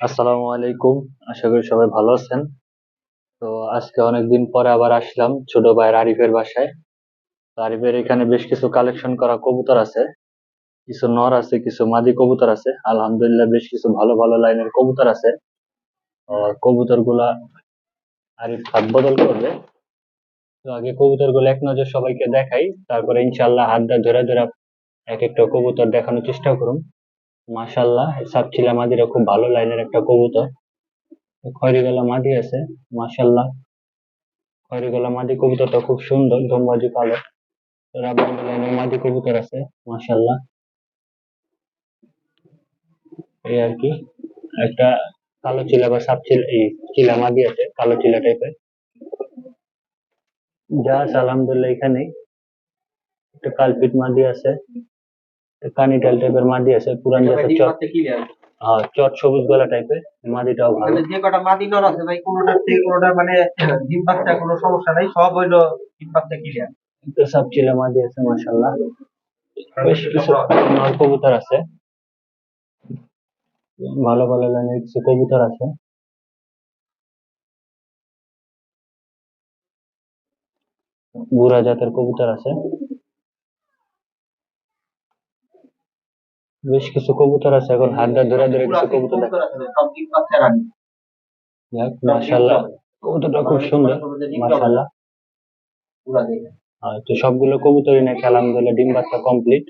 আসসালামু আলাইকুম। আশা করি সবাই ভালো আছেন। তো আজকে অনেকদিন পরে আবার আসলাম ছোট ভাইয়ের আরিফের বাসায়। তো আরিফের এখানে বেশ কিছু কালেকশন করা কবুতর আছে। কিছু নর আছে, কিছু মাদি কবুতর আছে। আলহামদুলিল্লাহ বেশ কিছু ভালো ভালো লাইনের কবুতর আছে। কবুতরগুলা আরিফ হাত বদল করবে। তো আগে কবুতরগুলো এক নজর সবাইকে দেখাই। তারপরে ইনশাল্লাহ হাতটা ধরে ধরে এক একটা কবুতর দেখানোর চেষ্টা করুন। মাশাল্লাহ সাপচিলা মাদিরা খুব ভালো লাইনের একটা কবুতর। খয়রি গলা মাদি আছে মাশাল্লাহ খয়রি গলা মাদি কবুতরটা খুব সুন্দর, ধমবাজি কালো রাব্বানি লাইনের মাদি কবুতর আছে মাশাল্লাহ এই আর কি, একটা কালো চিলা বা সাপ চিলা, এই চিলা মাদি আছে, কালো চিলা টাইপের। যা আলহামদুলিল্লাহ এখানে একটা কালপিট মাদি আছে। একটা কানিটাল টাইপের মাদি আছে পুরান জাতের চট। হ্যাঁ চট সবুজ গলা টাইপের মাদিটাও ভালো। যে কটা মাদি নর আছে ভাই কোনোটার থেকে কোনোটা মানে ডিম বাচ্চা কোনো সমস্যা নাই সব হইল ডিম বাচ্চা ক্লিয়ার একটা সাপ চিলা মাদি আছে মাশাল্লাহ বেশ কিছু নর কবুতর আছে। ভালো ভালো লাইনের কিছু কবুতর আছে। বুড়া জাতের কবুতর আছে। বেশ কিছু কবুতর আছে এখন হাতটা ধরে ধরে কিছু কবুতর যাক মাশাল্লাহ কবুতরটা খুব সুন্দর মাশাল্লাহ পুরা দেখে। আর তো সবগুলো কবুতরই নাকি আলহামদুলিল্লাহ ডিম বাচ্চা কমপ্লিট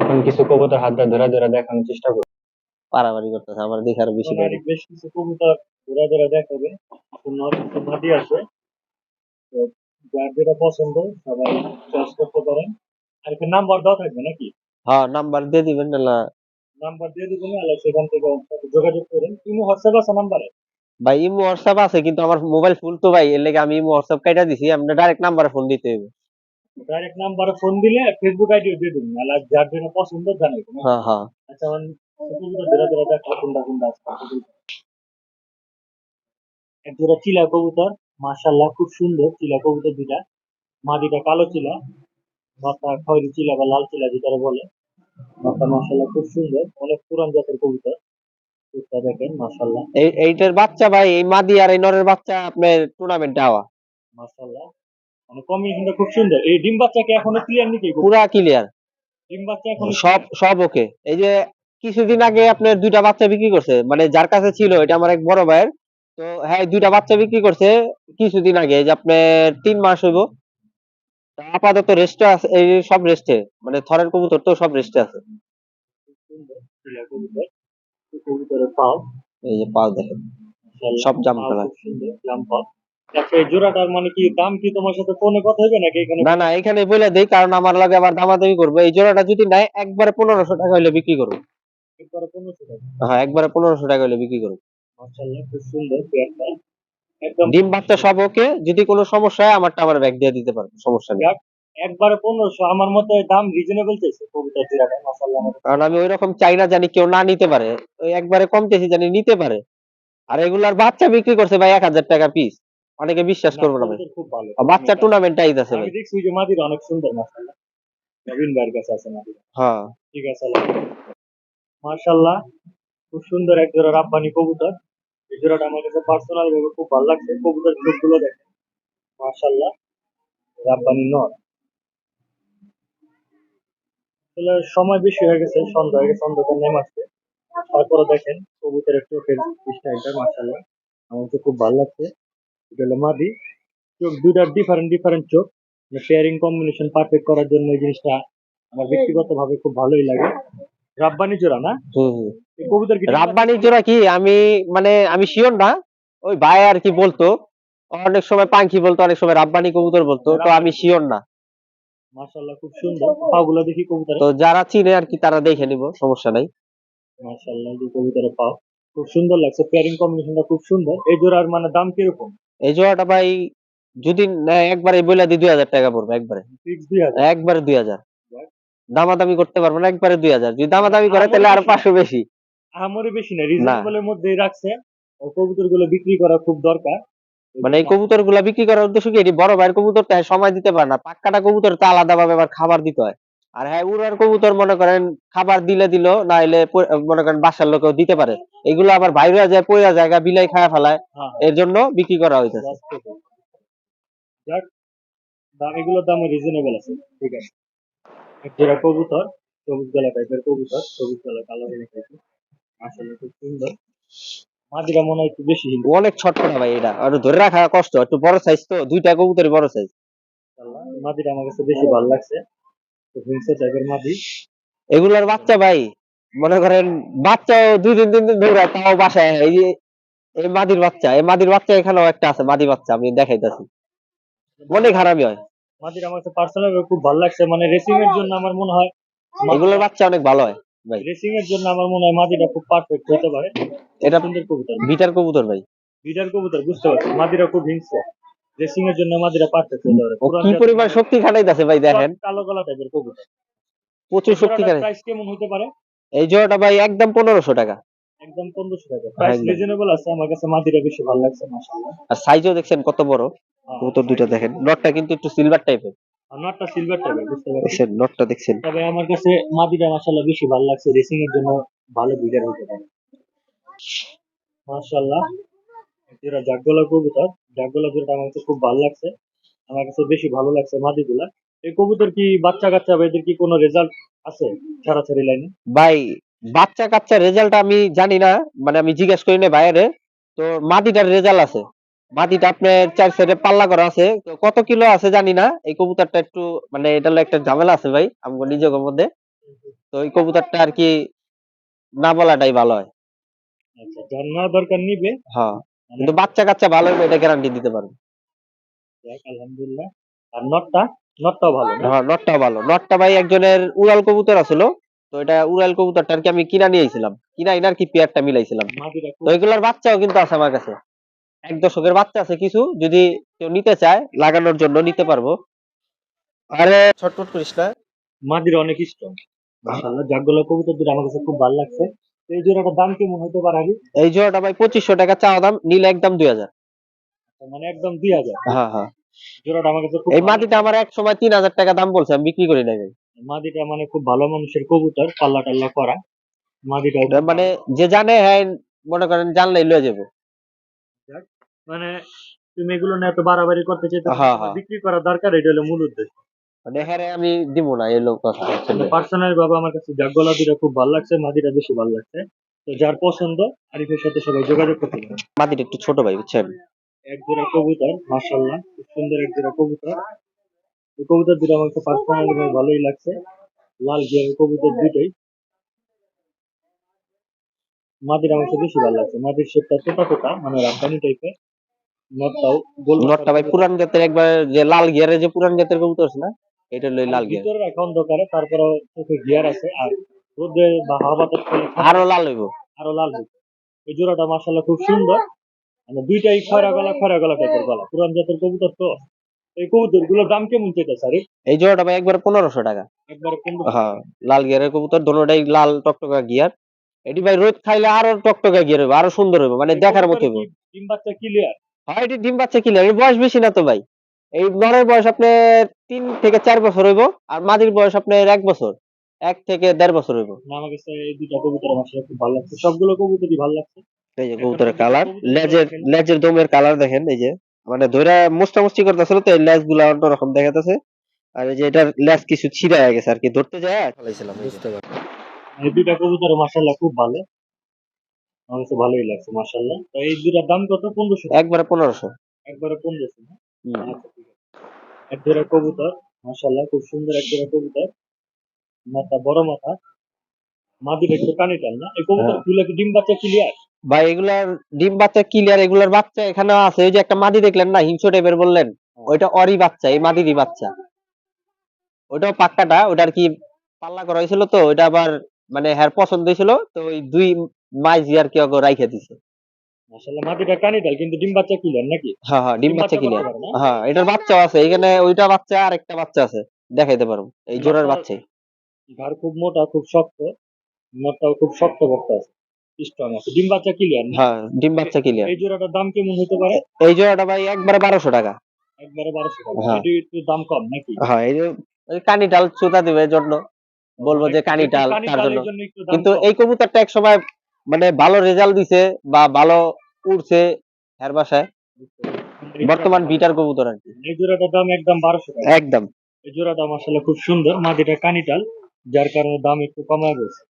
এখন কিছু কবুতর হাতটা ধরে ধরে দেখানোর চেষ্টা করব। পারাবারি করতেছে আমার দেখে আরও বেশি বেশ কিছু কবুতর ধরে ধরে দেখাবে। মাটি আছে। তো যার যেটা পছন্দ সবাই চয়েস করতে পারেন। আর একটা নাম্বার দেওয়া থাকবে নাকি? হ্যাঁ নাম্বার দিয়ে দিবেন না। নাম্বার দিয়ে দিবেন আলো সেখান থেকে যোগাযোগ করেন। তুমি হোয়াটসঅ্যাপ আছে নাম্বারে? ভাই ইমো হোয়াটসঅ্যাপ আছে কিন্তু আমার মোবাইল ফুল তো ভাই এর লেগে আমি ইমো হোয়াটসঅ্যাপ কাইটা দিছি আপনি ডাইরেক্ট নাম্বারে ফোন দিতে হবে। ডাইরেক্ট নাম্বারে ফোন দিলে ফেসবুক আইডিও দিয়ে দিবেন আর যার যেটা পছন্দ জানাবেন হ্যাঁ হ্যাঁ। আচ্ছা কবুতর ধরে ধরে দেখো কোনটা কোনটা আছে। এক জোড়া চিলা কবুতর মাশাল্লাহ খুব সুন্দর চিলা কবুতর দুটা মাদিটা কালো চিলা মাথা খয়রি চিলা বা লাল চিলা যেটা বলে। খুব সুন্দর। অনেক পুরান জাতের কবুতর। দেখেন এই এইটার বাচ্চা ভাই এই মাদি আর এই নরের বাচ্চা আপনার টুর্নামেন্টে হওয়া। মানে কম্বিনেশনটা খুব সুন্দর। এই ডিম বাচ্চা কি এখনও ক্লিয়ার নাকি? পুরা ক্লিয়ার ডিম বাচ্চা এখন সব সব ওকে। এই যে কিছুদিন আগে আপনার দুইটা বাচ্চা বিক্রি করছে। মানে যার কাছে ছিল এটা আমার এক বড় ভাইয়ের। তো হ্যাঁ দুইটা বাচ্চা বিক্রি করছে কিছুদিন আগে। এই যে আপনার তিন মাস হইব। আপাতত রেস্টে আছে এই সব রেস্টে মানে থরের কবুতর তো সব রেস্টে আছে। কবুতরের পাও এই যে পাও দেখেন সব জাম পাও। আচ্ছা এই জোড়াটার মানে কি দাম কি তোমার সাথে ফোনে কথা হবে নাকি এখানে? না না এখানে বলে দেই কারণ আমার লাগে আবার দামাদামি করব। এই জোড়াটা যদি নেয় একবারে পনেরোশো টাকা হলে বিক্রি করব। একবারে পনেরোশো টাকা? হ্যাঁ একবারে পনেরোশো টাকা হলে বিক্রি করব। মাশাআল্লাহ খুব সুন্দর পেয়ারটা। ডিম বাচ্চা সব ওকে যদি কোনো সমস্যা হয় আমারটা আমার ব্যাগ দিয়ে দিতে পারব সমস্যা নেই। একবারে পনেরোশো আমার মতে দাম রিজনেবল চাইছে জোড়াটা মাশাআল্লাহ কারণ আমি ওই রকম চাই না জানি কেউ না নিতে পারে ওই একবারে কম চেয়েছি জানি নিতে পারে। আর এগুলার বাচ্চা বিক্রি করছে ভাই এক হাজার টাকা পিস অনেকে বিশ্বাস করব না ভাই। কবুতর খুব ভালো। বাচ্চা টুর্নামেন্ট আইতাছে আছে ভাই। দেখছি যে মাদিরা অনেক সুন্দর মাশাআল্লাহ নবীন ভাইয়ের কাছে আছে মাদিরা। হ্যাঁ। ঠিক আছে মাশাআল্লাহ খুব সুন্দর এক জোড়া রাব্বানি কবুতর। এই আমার কাছে পার্সোনাল ভাবে খুব ভালো লাগছে। কবুতর চোখগুলো দেখেন। মাশাআল্লাহ। রাব্বানি নর। আসলে সময় বেশি হয়ে গেছে, সন্ধ্যা হয়ে গেছে, অন্ধকার নেমে আসছে তারপরে দেখেন, কবুতরের চোখের স্টাইলটা মাশাআল্লাহ। আমার কাছে খুব ভালো লাগছে। এটা হলো মাদি। চোখ দুইটার ডিফারেন্ট ডিফারেন্ট চোখ। শেয়ারিং কম্বিনেশন পারফেক্ট করার জন্য এই জিনিসটা আমার ব্যক্তিগত ভাবে খুব ভালোই লাগে। রাব্বানি জোড়া না? হম। হম এই কবুতর কি রাব্বানি জোড়া কি? আমি মানে আমি শিওর না। ওই ভাই আর কি বলতো অনেক সময় পাঙ্খি বলতো অনেক সময় রাব্বানি কবুতর বলতো তো আমি শিওর না। মাশাআল্লাহ খুব সুন্দর। পাগুলো দেখি কবুতর। তো যারা চিনে আর কি তারা দেখে নিব সমস্যা নাই। মাশাআল্লাহ কবুতরের খুব সুন্দর লাগছে পেয়ারিং কম্বিনেশনটা খুব সুন্দর। এই জোড়ার মানে দাম কীরকম? এই জোড়াটা ভাই যদি একবারে বলে দিই দুই হাজার টাকা পড়বে একবারে। ফিক্স দুই একবারে দুই হাজার। দামাদামি করতে পারব না একবারে দুই হাজার। যদি দামাদামি করে তাহলে আরও পাঁচশো বেশি। আমারই বেশি না রিজনেবলের মধ্যেই রাখছে। কবুতরগুলো বিক্রি করা খুব দরকার। মানে এই কবুতরগুলা বিক্রি করার উদ্দেশ্য কি? এটি বড় ভাইয়ের কবুতর তো সময় দিতে পারে না। পাক্কাটা কবুতর তো আলাদা ভাবে আবার খাবার দিতে হয়। আর হ্যাঁ উড়ার কবুতর মনে করেন খাবার দিলে দিল না হলে মনে করেন বাসার লোকেও দিতে পারে। এগুলো আবার বাইরে যায় পয়রা জায়গা বিলাই খায় ফেলায়। হ্যাঁ। এর জন্য বিক্রি করা হইতেছে। যাক দাম এগুলোর দাম রিজনেবল আছে। ঠিক আছে। জোড়া কবুতর সবুজ গলা টাইপের কবুতর সবুজ গলা কালার টাইপের আসলে খুব সুন্দর। মাদিরা মনে হয় একটু বেশি হিন্দু অনেক ছটফটা ভাই এটা। আর ধরে রাখা কষ্ট একটু বড় সাইজ তো দুইটা কবুতরই বড় সাইজ আমার কাছে বেশি ভালো লাগছে। হিংসা টাইপের মাদি এগুলোর বাচ্চা ভাই মনে করেন বাচ্চাও দুই দিন তিন দিন ধরে তাও বাসায় এই যে এই মাদির বাচ্চা এই মাদির বাচ্চা এখানেও একটা আছে মাদি বাচ্চা আমি দেখাইতেছি। অনেক হারামি হয়। মাদিরা আমার কাছে পার্সোনাল খুব ভালো লাগছে মানে রেসিং এর জন্য আমার মনে হয় এগুলোর বাচ্চা অনেক ভালো হয়। ভাই। রেসিং এর জন্য আমার মনে হয় মাদিরা খুব পারফেক্ট হতে পারে। এটা সুন্দর কবুতর। বিটার কবুতর ভাই। বিডার কবুতর বুঝতে পারছি মাদিরা খুব হিংস্র। রেসিং এর জন্য মাদিরা পারফেক্ট হতে পারে। কি পরিমাণ শক্তি খাটাইতেছে ভাই দেখেন। কালো গলা টাইপের কবুতর। প্রচুর শক্তি খাটাই। প্রাইস কেমন হতে পারে? এই জোড়াটা ভাই একদম পনেরোশো টাকা। একদম পনেরোশো টাকা। প্রাইস। রিজনেবল আছে আমার কাছে মাদিরা বেশি ভালো লাগছে মাশাআল্লাহ। আর সাইজও দেখছেন কত বড়। হ্যাঁ, কবুতর দুইটা দেখেন। নটটা কিন্তু একটু সিলভার টাইপের নটটা সিলভার টাইপের বুঝতে পারছি দেখছেন নটটা দেখছেন। তবে আমার কাছে মাশাআল্লাহ বেশি ভালো লাগছে রেসিং এর জন্য ভালো বিডার হতে পারে। মাশাআল্লাহ যেটা জাগগোলা কবুতর জাগগোলা যেটা আমার কাছে খুব ভালো লাগছে। আমার কাছে বেশি ভালো লাগছে মাদিগুলা। এই কবুতর কি বাচ্চা কাচ্চা বা এদের কি কোনো রেজাল্ট আছে ছাড়াছাড়ি লাইনে? ভাই বাচ্চা কাচ্চা রেজাল্ট আমি জানি না মানে আমি জিজ্ঞেস করি না বাইরে তো মাটিটার রেজাল্ট আছে। মাটিটা আপনার চার সাইডে পাল্লা করা আছে। তো কত কিলো আছে জানি না। এই কবুতরটা একটু মানে এটা হলো একটা ঝামেলা আছে ভাই আমার নিজের মধ্যে। তো এই কবুতরটা আর কি না বলাটাই ভালো হয়। আচ্ছা না দরকার নিবে। হ্যাঁ কিন্তু বাচ্চা কাচ্চা ভালো হবে এটা গ্যারান্টি দিতে পারব। আলহামদুলিল্লাহ। আর নটটা? নটটাও ভালো হ্যাঁ নটটা ভালো। নটটা ভাই একজনের উড়াল কবুতর আছিল। তো এটা উড়াল কবুতরটা আর কি আমি কিনা নিয়েছিলাম কিনা ইনার কি পেয়ারটা মিলাইছিলাম। তো এগুলার বাচ্চাও কিন্তু আছে আমার কাছে। এক দশকের বাচ্চা আছে কিছু যদি কেউ নিতে চায় লাগানোর জন্য নিতে পারব। আরে ছটফট করিস না। মাদিরা অনেক স্ট্রং। মাশাআল্লাহ জাগগোলা কবুতর দুটো আমার কাছে খুব ভালো লাগছে। এই জোড়াটার দাম কেমন হতে পারে আগে? এই জোড়াটা ভাই পঁচিশশো টাকা চাওয়া দাম নিলে একদম দুই হাজার। মানে একদম দুই হাজার? হ্যাঁ হ্যাঁ। জোড়াটা আমার কাছে খুব এই মাটিটা আমার এক সময় তিন হাজার টাকা দাম বলছে আমি বিক্রি করি নাই ভাই। মাদিটা মানে খুব ভালো মানুষের কবুতর পাল্লা টাল্লা করা। মাদিটা মানে যে জানে হ্যাঁ মনে করেন জানলেই লয়ে যাব। মানে তুমি এগুলো নিয়ে এত বাড়াবাড়ি করতে চাইতে হ্যাঁ, হ্যাঁ। বিক্রি করা দরকার এটা হলো মূল উদ্দেশ্য। মানে হ্যাঁ আমি দিব না এই লোক কথা। পার্সোনাল ভাবে আমার কাছে জাগগোলা দুটা খুব ভালো লাগছে মাদিটা বেশি ভালো লাগছে। তো যার পছন্দ আরিফের সাথে সবাই যোগাযোগ করতে পারেন। মাটিটা একটু ছোট ভাই বুঝছেন? এক জোড়া কবুতর মাশাল্লাহ খুব সুন্দর এক জোড়া কবুতর। এই কবুতর দুটো আমার পার্সোনালি ভালোই লাগছে। লাল গিয়ারের কবুতর দুটোই মাদির আমার বেশি ভালো লাগছে। মাদির শেপটা ছোটা ছোটা মানে রাজধানী টাইপের গোল নটটা ভাই পুরান জাতের একবার যে লাল গিয়ারের যে পুরান জাতের কবুতর আছে না এটা হলো এই লাল গিয়ার। ভিতরে রাখা অন্ধকারে তারপরে চোখে গিয়ার আছে আর রোদে বা হাওয়া আরও লাল হইব। আরও লাল হয়েছে এই জোড়াটা খুব সুন্দর। মানে দুইটাই খয়রা গলা খয়রা গলা টাইপের গলা। পুরান জাতের কবুতর তো। এই কবুতরগুলোর দাম কেমন এই জোড়াটা ভাই একবার পনেরোশো টাকা। একবারে হ্যাঁ লাল গিয়ারের কবুতর দোনোটাই লাল টকটকা গিয়ার। এটি ভাই রোদ খাইলে আরও টকটকা গিয়ার হবে আরও সুন্দর হবে মানে দেখার মতো হবে ডিম বাচ্চা ক্লিয়ার হয় এটি ডিম বাচ্চা কিনে এর বয়স বেশি না তো ভাই? এই নরের বয়স আপনার তিন থেকে চার বছর হইব আর মাদির বয়স আপনার এক বছর এক থেকে দেড় বছর হইব। আমার কাছে এই দুইটা কবুতর আমার সাথে খুব ভালো লাগছে। সবগুলো কবুতরই ভালো লাগছে। এই যে কবুতরের কালার লেজের লেজের দমের কালার দেখেন এই যে। মানে ধরে মুস্তামুস্তি করতেছিল তো এই লেজগুলা অন্যরকম দেখাতেছে আর এই যে এটার লেজ কিছু ছিঁড়া গেছে আর কি ধরতে যায় ফেলাইছিলাম বুঝতে পারি এই দুইটা কবুতর মাশাল্লাহ খুব ভালো। আমার কাছে ভালোই লাগছে মাশাল্লাহ তো এই দুইটার দাম কত? পনেরোশো। একবারে পনেরোশো। একবারে পনেরোশো আচ্ছা ঠিক আছে। এক জোড়া কবুতর মাশাল্লাহ খুব সুন্দর এক জোড়া কবুতর। মাথা বড় মাথা। মাদির একটু কানে টান না? এই কবুতর হ্যাঁ। গুলো কি ডিম বাচ্চা ক্লিয়ার ভাই এগুলার ডিম বাচ্চা ক্লিয়ার এগুলার বাচ্চা এখানে আছে। ওই যে একটা মাদি দেখলেন না হিংস টাইপের বললেন? ওইটা অরি বাচ্চা এই মাদিরই বাচ্চা। ওইটাও পাক্কাটা ওটা আর কি পাল্লা করা হয়েছিল তো? ওইটা আবার মানে হ্যার পছন্দ হয়েছিল তো ওই দুই মাইজি আর কি ওকে রাইখে দিছে? মাশাল্লাহ মাদিটা কানে টাল কিন্তু ডিম বাচ্চা ক্লিয়ার নাকি? হ্যাঁ হ্যাঁ ডিম বাচ্চা বাচ্চা না? হ্যাঁ এটার বাচ্চাও আছে এখানে ওইটা বাচ্চা আর একটা বাচ্চা আছে দেখাইতে পারব। এই জোড়ার বাচ্চা- বাচ্চাই। ঘাড় খুব মোটা খুব শক্ত নটটাও খুব শক্ত বক্ত আছে স্ট্রং আছে। ডিম বাচ্চা ক্লিয়ার হ্যাঁ ডিম বাচ্চা ক্লিয়ার এই জোড়াটার দাম কেমন হতে পারে? এই জোড়াটা ভাই একবারে বারোশো টাকা। একবারে বারোশো টাকা। হ্যাঁ। এটি একটু দাম কম নাকি? হ্যাঁ এই যে ওই কানিটাল চুতা দিবে জন্য বলব যে কানি ডাল তার জন্য। কিন্তু এই কবুতরটা এক সময় মানে ভালো রেজাল্ট দিছে বা ভালো উড়ছে এর বাসায়। বর্তমান বিটার কবুতর আর কি। এই জোড়াটার দাম একদম বারোশো টাকা। একদম। এই জোড়াটা মাসাল্লাহ খুব সুন্দর। মাদিটা কানিটাল যার কারণে দাম একটু কমা গেছে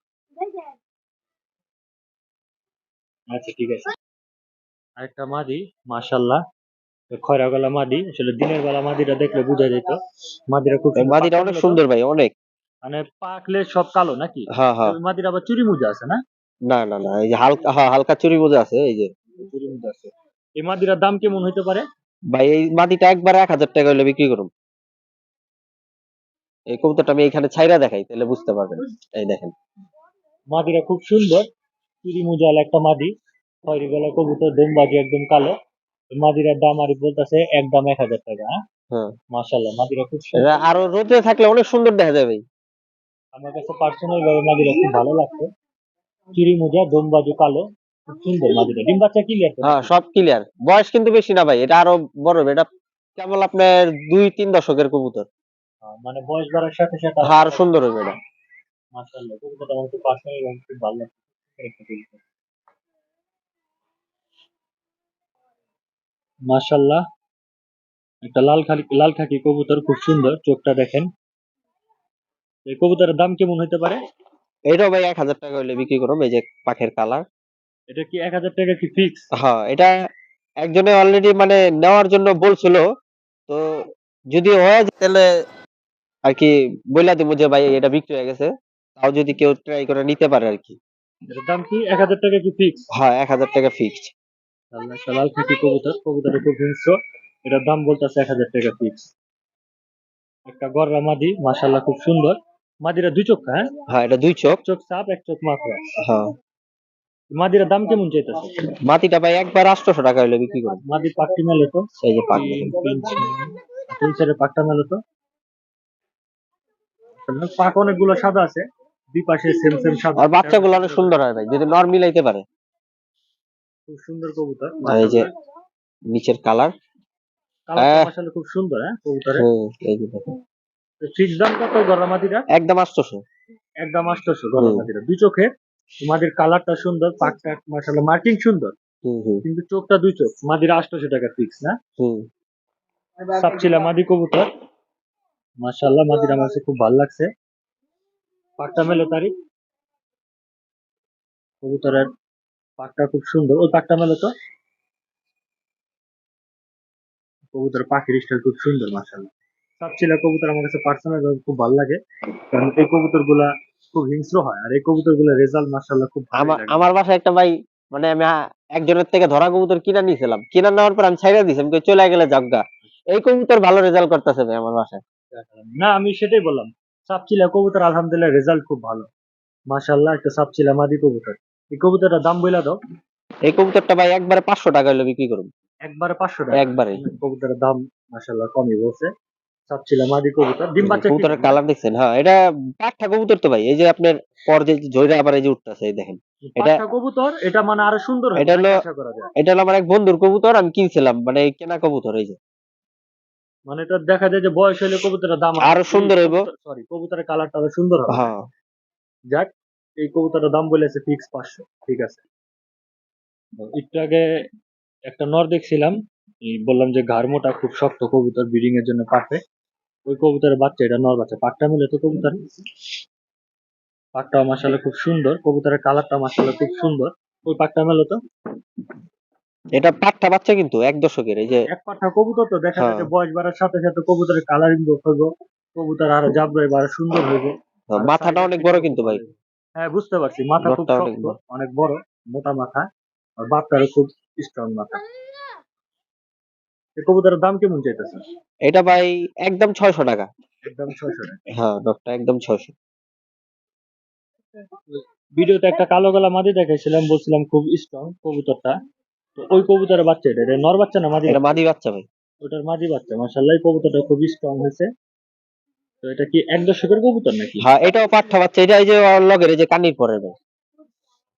আচ্ছা ঠিক আছে। আরেকটা মাদি মাশাল্লাহ খয়রা গলা মাদি আসলে দিনের বেলা মাদিটা দেখলে বোঝা যেত। মাদিটা খুব মাদিটা অনেক সুন্দর ভাই অনেক। মানে পাকলে সব কালো নাকি? হ্যাঁ হ্যাঁ। মাদির আবার চুরি মুজা আছে না? না না না এই যে হালকা হ্যাঁ হালকা চুরি বোঝা আছে এই যে চুরি আছে। এই মাদিরার দাম কেমন হইতে পারে? ভাই এই মাটিটা একবার এক হাজার টাকা হলে বিক্রি করুন। এই কবুতরটা আমি এখানে ছাইরা দেখাই তাহলে বুঝতে পারবেন। এই দেখেন। মাদিরা খুব সুন্দর। চুরি মুজাল একটা মাদি খয়রি গলা কবুতর দমবাজি একদম কালো। মাদিরার দাম আর বলতেছে একদম এক হাজার টাকা হ্যাঁ? হ্যাঁ। মাশাল্লাহ মাদিরা খুব সুন্দর। আরও রোদে থাকলে অনেক সুন্দর দেখা যাবে আমার কাছে পার্সোনাল ভাবে মাদিরা খুব ভালো লাগছে। চুরি মুজা দমবাজু কালো খুব সুন্দর মাদিরা ডিম বাচ্চা ক্লিয়ার হ্যাঁ সব ক্লিয়ার বয়স কিন্তু বেশি না ভাই এটা আরও বড় হবে। এটা কেবল আপনার দুই তিন দশকের কবুতর। মানে বয়স বাড়ার সাথে সাথে আরও সুন্দর হবে এটা। মাশাআল্লাহ কবুতরটা আমার খুব পার্সোনাল খুব ভালো লাগছে। একটা মাশাআল্লাহ একটা লাল খালি লাল খাকি কবুতর খুব সুন্দর। চোখটা দেখেন। এই কবুতরের দাম কেমন হতে পারে? এটাও ভাই এক হাজার টাকা হলে বিক্রি করুন এই যে পাখের কালার। এটা কি এক হাজার টাকা কি ফিক্স হ্যাঁ এটা একজনে অলরেডি মানে নেওয়ার জন্য বলছিল তো যদি হয় তাহলে আর কি বইলা দিব যে ভাই এটা বিক্রি হয়ে গেছে তাও যদি কেউ ট্রাই করে নিতে পারে আর কি। দাম কি? এক হাজার টাকা কি ফিক্স হ্যাঁ এক হাজার টাকা ফিক্সড একটা লাল খাকি কবুতর কবুতরের খুব হিংস্র এটার দাম বলতেছে এক হাজার টাকা ফিক্স একটা গররা মাদি মাশাল্লাহ খুব সুন্দর। মাদিরা দুই চোখ হ্যাঁ? হ্যাঁ এটা দুই চোখ। চোখ সাপ এক চোখ মাথা হ্যাঁ। মাদিরা দাম কেমন চাইতেছে? মাটিটা ভাই একবার আটশোশো টাকা হলে বিক্রি করুন। মাদির পাকটি মেলে তো। এই যে পাক তিন তিন পাকটা মেলে তো। পাক অনেকগুলো সাদা আছে। দুই পাশে সেম সেম সাদা। আর বাচ্চাগুলো অনেক সুন্দর হয় ভাই যদি নর মিলাইতে পারে। খুব সুন্দর কবুতর। এই যে নিচের কালার। কালারটা আহ। খুব সুন্দর হ্যাঁ কবুতরের। এই যে দেখেন। ফিক্স দাম কত গররা একদম আটশোশো। একদম আষ্টশো গররা দুই মাদির কালারটা সুন্দর পাকটা মাশাআল্লাহ মার্কিং সুন্দর। কিন্তু চোখটা দুই চোখ মাদিরা টাকা ফিক্স না? সাপচিলা মাদি কবুতর। মাদির আমার খুব ভালো লাগছে। পাকটা মেলো তারিখ কবুতরের পাকটা খুব সুন্দর। ওই পাকটা মেলো তো? কবুতর পাখির স্টাইল খুব সুন্দর মাশাআল্লাহ। সাপচিলা কবুতর আমার কাছে পার্সোনাল ভাবে খুব ভালো লাগে। কারণ এই কবুতরগুলা খুব হিংস্র হয় আর এই কবুতরগুলা রেজাল্ট মাশাআল্লাহ খুব ভালো আমার বাসায় একটা ভাই মানে আমি একজনের থেকে ধরা কবুতর কিনা নিয়েছিলাম। কিনা নেওয়ার পর আমি ছাইড়া দিয়েছি আমি কই চলে গেলে জগা এই কবুতর ভালো রেজাল্ট করতেছে ভাই আমার বাসায়। না আমি সেটাই বললাম সাপচিলা কবুতর আলহামদুলিল্লাহ রেজাল্ট খুব ভালো। মাশাআল্লাহ একটা সাপচিলা মাদি কবুতর। এই কবুতরটার দাম বইলা দাও। এই কবুতরটা ভাই একবারে পাঁচশো টাকা হলে বিক্রি করুন। একবারে পাঁচশো টাকা। একবারে। কবুতরের দাম মাশাআল্লাহ কমই বলছে। সাপচিলা মাদি কবুতর ডিম বাচ্চা কবুতরের কালার দেখছেন? হ্যাঁ এটা পাঁচটা কবুতর তো ভাই এই যে আপনার পর যে জয়রা আবার এই যে উঠতেছে এই দেখেন। এটা- কবুতর এটা মানে আরও সুন্দর এটা হলো-। এটা হলো আমার এক বন্ধুর কবুতর আমি কিনছিলাম মানে কেনা কবুতর এই যে। মানে এটা দেখা যায় যে বয়স হলে কবুতরের দাম আরও সুন্দর হইবো। সরি কবুতরের কালারটা আরও সুন্দর হবে। হ্যাঁ। যাক এই কবুতরের দাম বলেছে ফিক্স পাঁচশো ঠিক আছে। একটু আগে একটা নর দেখছিলাম বললাম যে ঘাড় মোটা খুব শক্ত কবুতর ব্রিডিং এর জন্য পারফেক্ট ওই কবুতরের বাচ্চা এটা নর বাচ্চা। পাকটা মিলে তো কবুতর। পাকটা মাসালে খুব সুন্দর। কবুতরের কালারটা মাসালে খুব সুন্দর। ওই পাকটা মেলো তো। এটা পাঁচটা বাচ্চা কিন্তু এক দশকের এই যে এক পাঠা কবুতর তো দেখা যায় হ্যাঁ। বয়স বাড়ার সাথে সাথে কবুতরের কালারিং হইব। কবুতর আরও জাবরাই বাড়া সুন্দর হইবে। মাথাটা অনেক বড় কিন্তু ভাই। হ্যাঁ বুঝতে পারছি। মাথা খুব অনেক শক্ত বড়। অনেক বড় মোটা মাথা। আর বাচ্চারও খুব স্ট্রং মাথা। এই কবুতরের দাম কেমন চাইতেছে এটা ভাই একদম ছয়শো টাকা। একদম ছয়শো টাকা। হ্যাঁ ডকটা একদম ছয়শো। ভিডিওতে একটা কালো গলা মাদি দেখাইছিলাম বলছিলাম খুব স্ট্রং কবুতরটা। তো ওই কবুতরের বাচ্চা এটা এটা নর বাচ্চা না মাদি এটা মাদি বাচ্চা ভাই। ওটার মাদি বাচ্চা এই কবুতরটা খুব স্ট্রং হয়েছে। তো এটা কি এক দশকের কবুতর নাকি? হ্যাঁ এটাও পাঠা বাচ্চা এটা এই যে লগের এই যে কানির পরে ভাই।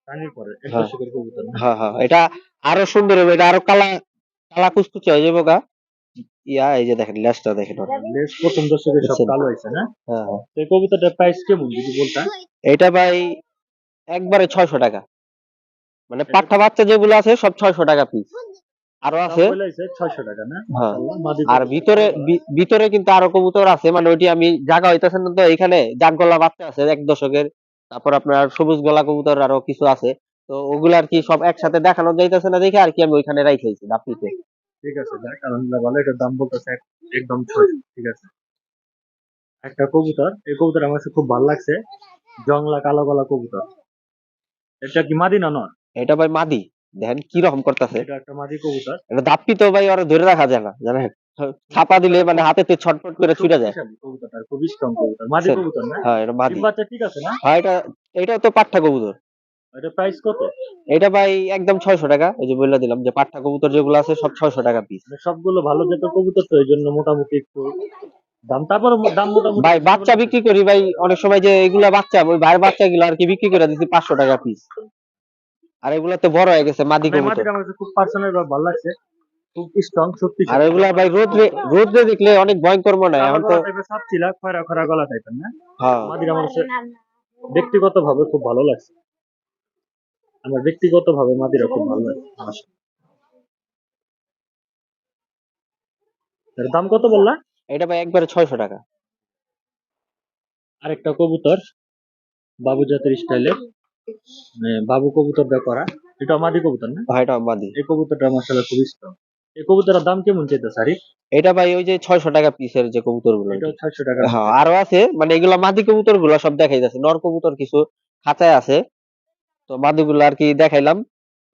কানের পরে এক হ্যাঁ। দশকের কবুতর না? হ্যাঁ হ্যাঁ এটা আরও সুন্দর হবে এটা আরও কালা কালা কুচকুচে হয়ে যাব গা ইয়া এই যে দেখেন লেজটা দেখেন ওর। লেজ প্রথম দর্শকের সব কালো হয়েছে না? হ্যাঁ হ্যাঁ। তো এই কবুতরটার প্রাইস কেমন যদি এটা ভাই একবারে ছয়শো টাকা। মানে পাঠা বাচ্চা যেগুলো আছে সব ছয়শো টাকা পিস আরও আছে? ছয়শো টাকা না? হ্যাঁ। মাদি আর ভিতরে ভি- ভিতরে কিন্তু আরও কবুতর আছে মানে ওইটি আমি জায়গা হইতেছে না তো এখানে জাগ গলা বাচ্চা আছে এক দশকের। তারপর আপনার সবুজ গলা কবুতর আরও কিছু আছে। তো ওগুলো আর কি সব একসাথে দেখানো যাইতেছে না দেখে আর কি আমি ওইখানে রাইখেছি দাপিতে ঠিক আছে দেখ আলহামদুলিল্লাহ ভালো এটার দাম বলতেছে এক- একদম ছয়শো ঠিক আছে। একটা কবুতর এই কবুতর আমার কাছে খুব ভালো লাগছে। জংলা কালো গলা কবুতর। এটা কি মাদি না নর? এটা ভাই মাদি। দেখেন কি রকম করতেছে। এটা একটা মাদি কবুতর। এটা দাপ্পি তো ভাই ওরা ধরে রাখা যায় না জানেন? ছাপা দিলে মানে হাতেতে ছটফট করে ছুটে যায়। শক্তিশালী কবুতরটা খুব স্ট্রং কবুতর। মাদি কবুতর না? হ্যাঁ এটা মাদি। বাচ্চা ঠিক আছে না? হ্যাঁ এটা এটা তো পাঠা কবুতর। এটা প্রাইস কত? এটা ভাই একদম ছয়শো টাকা ওই যে বলে দিলাম যে কবুতর যেগুলো আছে সব ছয়শো টাকা পিস মানে সবগুলো ভালো জাতের কবুতর তো এই জন্য মোটামুটি একটু দাম তারপর দাম মোটামুটি ভাই বাচ্চা বিক্রি করি ভাই অনেক সময় যে এগুলা বাচ্চা ওই ভাইয়ের বাচ্চা গুলো আর কি বিক্রি করে দিচ্ছি পাঁচশো টাকা পিস আর এগুলা তো বড় হয়ে গেছে মাদি কবুতর। খুব পার্সোনাল ভালো লাগছে খুব স্ট্রং আর এগুলা ভাই রোদ্রে রোদ্রে দেখলে অনেক ভয়ঙ্কর মনে হয় এখন তো সাপ ছিল খয়রা খয়রা গলা টাইপের না? হ্যাঁ। মাদির আমার কাছে ব্যক্তিগত ভাবে খুব ভালো লাগছে। আমার ব্যক্তিগত ভাবে মাদিরা খুব ভালো। এর দাম কত বললা? এটা ভাই একবারে ছয়শো টাকা। আরেকটা কবুতর বাবু জাতের স্টাইলের। মানে বাবু কবুতর দিয়ে করা এটা মাদি কবুতর না? ভাই এটা মাদি। এই কবুতরটা সাথে খুব স্ট্রং এই কবুতরের দাম কেমন চাইতে সারি এটা ভাই ওই যে ছয়শো টাকা পিসের যে কবুতরগুলো এটা ছয়শো টাকা। হ্যাঁ আরও আছে মানে এগুলা মাদি কবুতরগুলো সব দেখাই যাচ্ছে নর কবুতর কিছু খাঁচায় আছে। তো মাদি গুলো আর কি দেখাইলাম।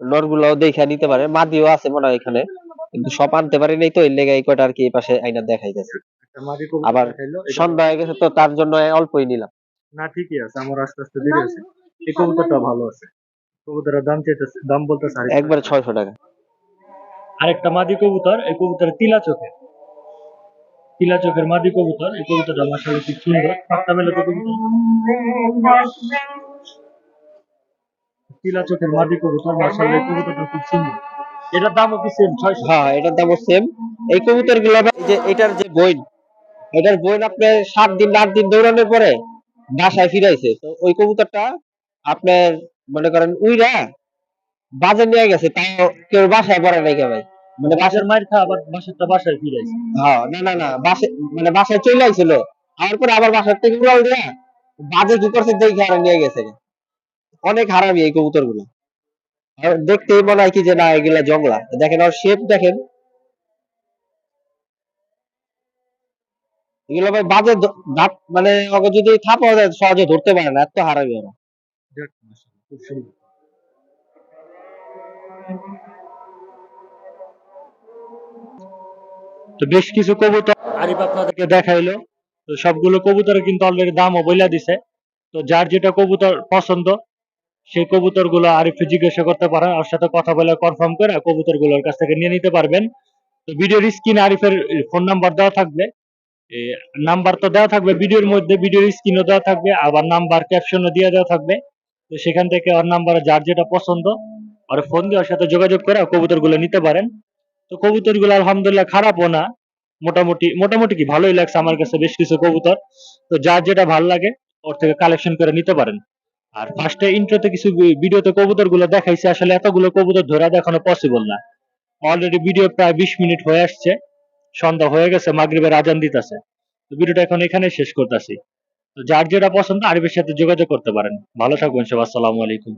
নরগুলো দেখে নিতে পারে। মাদিও আছে মনে হয় এখানে কিন্তু সব আনতে পারি নাই তো এর লেগে এই কয়টা আর কি এই পাশে আইনা দেখাই কবুতর আবার সন্ধ্যা হয়ে গেছে তো তার জন্য অল্পই নিলাম। না ঠিকই আছে আমার আস্তে আস্তে দেরি আছে এই কবুতরটা ভালো আছে। কবুতরের দাম চাইতেছে দাম বলতে সারি একবারে ছয়শো টাকা। আরেকটা মাদি কবুতর এই কবুতর তিলা চোখের তিলা চোখের মাদি কবুতর এই কবুতরটা সাথে খুব সুন্দর। পাত্তা মেলে তো কবুতর। তিলা চোখের মাদি কবুতর কবুতরটা খুব সুন্দর। এটার দামও কি সেম হ্যাঁ এটার দামও সেম এই কবুতরগুলো যে এটার যে বইন এটার বইন দিন দিন দৌড়ানোর পরে বাসায় ফিরাইছে তো ওই কবুতরটা আপনার মনে করেন উইরা বাজার নিয়ে গেছে তাও কেউ বাসায় পড়ে নাই ভাই? মানে বাসার মায়ের খা আবার বাসারটা বাসায় ফিরাইছে হ্যাঁ না না না বাসে মানে বাসায় চলে আইছিল। আমার পরে আবার বাসার থেকে উড়াল দিয়া বাজে কি করছে দেখে আর নিয়ে গেছে। অনেক হারামি এই কবুতরগুলো দেখতেই মনে হয় কি যে না, এগুলা জংলা। দেখেন ওর শেপ দেখেন। এগুলো ভাই বাজে মানে ওকে যদি থাপা দেয় সহজে ধরতে পারে না, এত ওরা। তো বেশ কিছু কবুতর আরিফ আপনাদেরকে দেখাইলো। তো সবগুলো কবুতরের কিন্তু অলরেডি দামও বইলা দিছে। তো যার যেটা কবুতর পছন্দ সেই কবুতরগুলো আরিফকে জিজ্ঞাসা করতে পারেন, ওর সাথে কথা বলে কনফার্ম করে কবুতরগুলোর কাছ থেকে নিয়ে নিতে পারবেন। তো ভিডিওর স্ক্রিনে আরিফের ফোন নাম্বার দেওয়া থাকবে। নাম্বার তো দেওয়া থাকবে, ভিডিওর মধ্যে ভিডিওর স্ক্রিনও দেওয়া থাকবে, আবার নাম্বার ক্যাপশনও দিয়ে দেওয়া থাকবে। তো সেখান থেকে ওর নাম্বারে যার যেটা পছন্দ আর ফোন দিয়ে ওর সাথে যোগাযোগ করে কবুতরগুলো নিতে পারেন। তো কবুতরগুলো আলহামদুলিল্লাহ খারাপও না, মোটামুটি মোটামুটি কি ভালোই লাগছে আমার কাছে বেশ কিছু কবুতর। তো যার যেটা ভালো লাগে, ওর থেকে কালেকশন করে নিতে পারেন। আর ফার্স্টে ইন্ট্রোতে কিছু ভিডিওতে কবুতরগুলো দেখাইছে, আসলে এতগুলো কবুতর ধরা দেখানো পসিবল না। অলরেডি ভিডিও প্রায় বিশ মিনিট হয়ে আসছে, সন্ধ্যা হয়ে গেছে, মাগরিবের আজান দিতেছে। তো ভিডিওটা এখন এখানে শেষ করতেছি। তো যার যেটা পছন্দ আরিফের সাথে যোগাযোগ করতে পারেন। ভালো থাকবেন সব আসসালামু আলাইকুম।